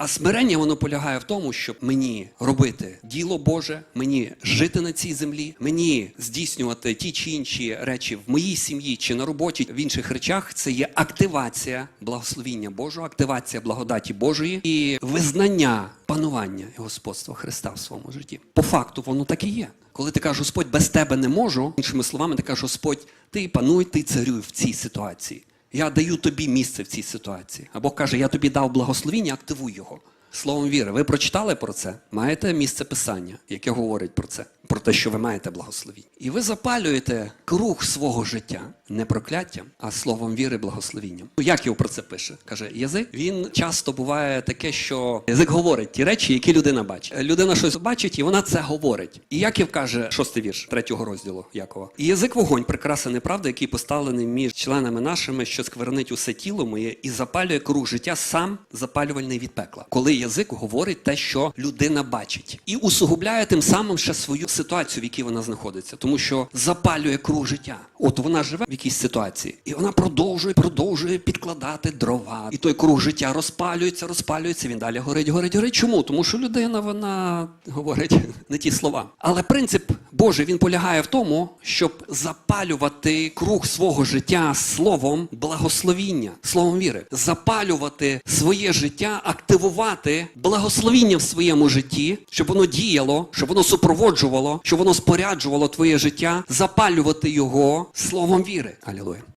А смирення воно полягає в тому, щоб мені робити діло Боже, мені жити на цій землі, мені здійснювати ті чи інші речі в моїй сім'ї чи на роботі в інших речах. Це є активація благословіння Божого, активація благодаті Божої і визнання панування і господства Христа в своєму житті. По факту воно так і є. Коли ти кажеш, Господь без тебе не можу, іншими словами, ти кажеш, Господь, ти пануй, ти царюй в цій ситуації. Я даю тобі місце в цій ситуації. А Бог каже, я тобі дав благословіння, активуй його. Словом віри, ви прочитали про це? Маєте місце писання, яке говорить про це, про те, що ви маєте благословіння. І ви запалюєте круг свого життя не прокляттям, а словом віри, благословінням. Ну, Яків про це пише? Каже, язик він часто буває таке, що язик говорить ті речі, які людина бачить. Людина щось бачить, і вона це говорить. І Яків каже, шостий вірш третього розділу Якова. І язик вогонь, прекрасна неправда, який поставлений між членами нашими, що сквернить усе тіло моє і запалює круг життя сам запалювальний від пекла. Коли язик говорить те, що людина бачить, і усугубляє тим самим ще свою ситуацію, в якій вона знаходиться, тому що запалює круг життя. От вона живе в якійсь ситуації, і вона продовжує, продовжує підкладати дрова. І той круг життя розпалюється, розпалюється. Він далі горить, горить, горить. Чому? Тому що людина вона говорить не ті слова. Але принцип Божий він полягає в тому, щоб запалювати круг свого життя словом благословіння, словом віри, запалювати своє життя, активувати благословіння в своєму житті, щоб воно діяло, щоб воно супроводжувало, щоб воно споряджувало твоє життя, запалювати його словом віри. Алілуя.